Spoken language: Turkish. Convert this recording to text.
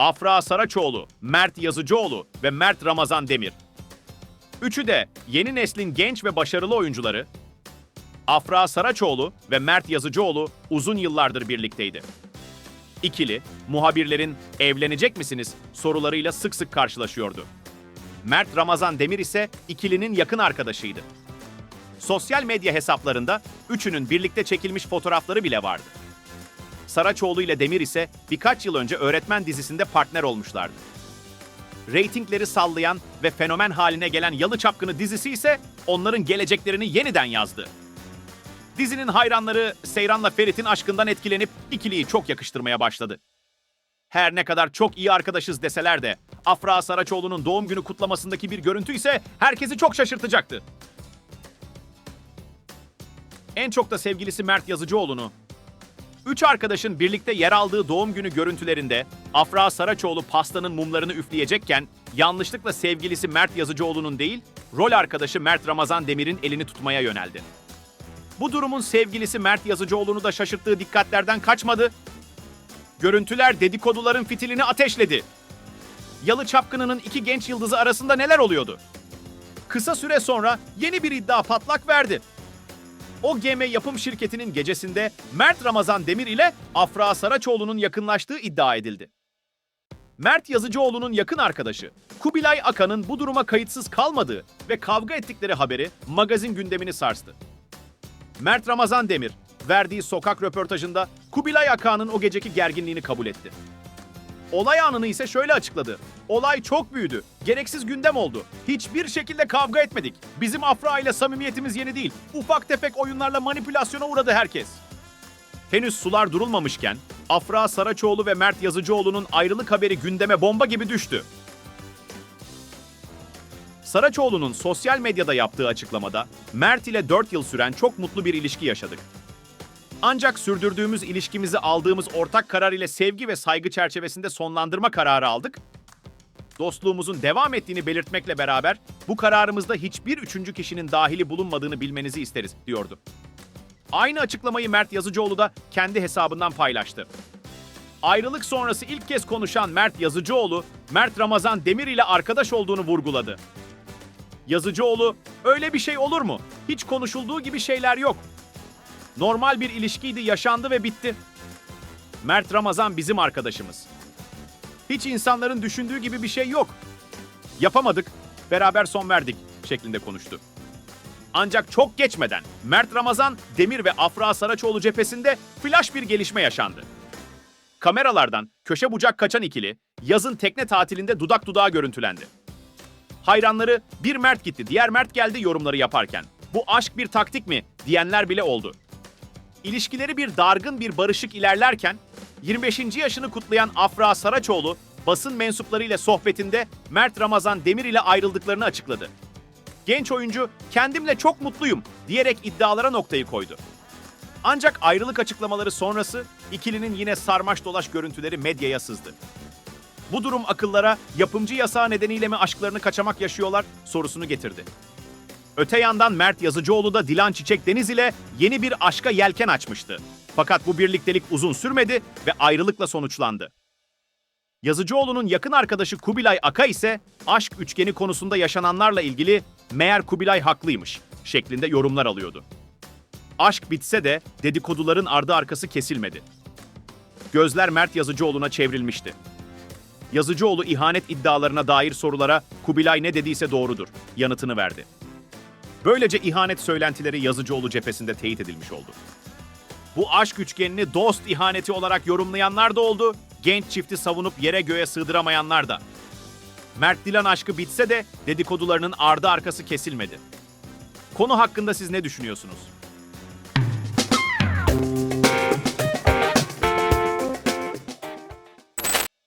Afra Saraçoğlu, Mert Yazıcıoğlu ve Mert Ramazan Demir. Üçü de yeni neslin genç ve başarılı oyuncuları. Afra Saraçoğlu ve Mert Yazıcıoğlu uzun yıllardır birlikteydi. İkili, muhabirlerin evlenecek misiniz sorularıyla sık sık karşılaşıyordu. Mert Ramazan Demir ise ikilinin yakın arkadaşıydı. Sosyal medya hesaplarında üçünün birlikte çekilmiş fotoğrafları bile vardı. Saraçoğlu ile Demir ise birkaç yıl önce öğretmen dizisinde partner olmuşlardı. Reytingleri sallayan ve fenomen haline gelen Yalı Çapkını dizisi ise onların geleceklerini yeniden yazdı. Dizinin hayranları Seyran'la Ferit'in aşkından etkilenip ikiliyi çok yakıştırmaya başladı. Her ne kadar çok iyi arkadaşız deseler de Afra Saraçoğlu'nun doğum günü kutlamasındaki bir görüntü ise herkesi çok şaşırtacaktı. En çok da sevgilisi Mert Yazıcıoğlu'nu. Üç arkadaşın birlikte yer aldığı doğum günü görüntülerinde Afra Saraçoğlu pastanın mumlarını üfleyecekken yanlışlıkla sevgilisi Mert Yazıcıoğlu'nun değil, rol arkadaşı Mert Ramazan Demir'in elini tutmaya yöneldi. Bu durumun sevgilisi Mert Yazıcıoğlu'nu da şaşırttığı dikkatlerden kaçmadı. Görüntüler dedikoduların fitilini ateşledi. Yalı Çapkını'nın iki genç yıldızı arasında neler oluyordu? Kısa süre sonra yeni bir iddia patlak verdi. O GM yapım şirketinin gecesinde Mert Ramazan Demir ile Afra Saraçoğlu'nun yakınlaştığı iddia edildi. Mert Yazıcıoğlu'nun yakın arkadaşı Kubilay Akan'ın bu duruma kayıtsız kalmadığı ve kavga ettikleri haberi magazin gündemini sarstı. Mert Ramazan Demir verdiği sokak röportajında Kubilay Akan'ın o geceki gerginliğini kabul etti. Olay anını ise şöyle açıkladı. Olay çok büyüdü. Gereksiz gündem oldu. Hiçbir şekilde kavga etmedik. Bizim Afra ile samimiyetimiz yeni değil. Ufak tefek oyunlarla manipülasyona uğradı herkes. Henüz sular durulmamışken Afra Saraçoğlu ve Mert Yazıcıoğlu'nun ayrılık haberi gündeme bomba gibi düştü. Saraçoğlu'nun sosyal medyada yaptığı açıklamada Mert ile 4 yıl süren çok mutlu bir ilişki yaşadık. Ancak sürdürdüğümüz ilişkimizi aldığımız ortak karar ile sevgi ve saygı çerçevesinde sonlandırma kararı aldık. Dostluğumuzun devam ettiğini belirtmekle beraber bu kararımızda hiçbir üçüncü kişinin dahili bulunmadığını bilmenizi isteriz, diyordu. Aynı açıklamayı Mert Yazıcıoğlu da kendi hesabından paylaştı. Ayrılık sonrası ilk kez konuşan Mert Yazıcıoğlu, Mert Ramazan Demir ile arkadaş olduğunu vurguladı. Yazıcıoğlu, öyle bir şey olur mu? Hiç konuşulduğu gibi şeyler yok. Normal bir ilişkiydi, yaşandı ve bitti. Mert Ramazan bizim arkadaşımız. Hiç insanların düşündüğü gibi bir şey yok. Yapamadık, beraber son verdik şeklinde konuştu. Ancak çok geçmeden Mert Ramazan, Demir ve Afra Saraçoğlu cephesinde flash bir gelişme yaşandı. Kameralardan köşe bucak kaçan ikili yazın tekne tatilinde dudak dudağa görüntülendi. Hayranları bir Mert gitti, diğer Mert geldi yorumları yaparken bu aşk bir taktik mi diyenler bile oldu. İlişkileri bir dargın bir barışık ilerlerken 25. yaşını kutlayan Afra Saraçoğlu basın mensuplarıyla sohbetinde Mert Ramazan Demir ile ayrıldıklarını açıkladı. Genç oyuncu kendimle çok mutluyum diyerek iddialara noktayı koydu. Ancak ayrılık açıklamaları sonrası ikilinin yine sarmaş dolaş görüntüleri medyaya sızdı. Bu durum akıllara yapımcı yasağı nedeniyle mi aşklarını kaçamak yaşıyorlar sorusunu getirdi. Öte yandan Mert Yazıcıoğlu da Dilan Çiçek Deniz ile yeni bir aşka yelken açmıştı. Fakat bu birliktelik uzun sürmedi ve ayrılıkla sonuçlandı. Yazıcıoğlu'nun yakın arkadaşı Kubilay Aka ise aşk üçgeni konusunda yaşananlarla ilgili meğer Kubilay haklıymış şeklinde yorumlar alıyordu. Aşk bitse de dedikoduların ardı arkası kesilmedi. Gözler Mert Yazıcıoğlu'na çevrilmişti. Yazıcıoğlu ihanet iddialarına dair sorulara Kubilay ne dediyse doğrudur yanıtını verdi. Böylece ihanet söylentileri Yazıcıoğlu cephesinde teyit edilmiş oldu. Bu aşk üçgenini dost ihaneti olarak yorumlayanlar da oldu, genç çifti savunup yere göğe sığdıramayanlar da. Mert Dilan aşkı bitse de dedikodularının ardı arkası kesilmedi. Konu hakkında siz ne düşünüyorsunuz?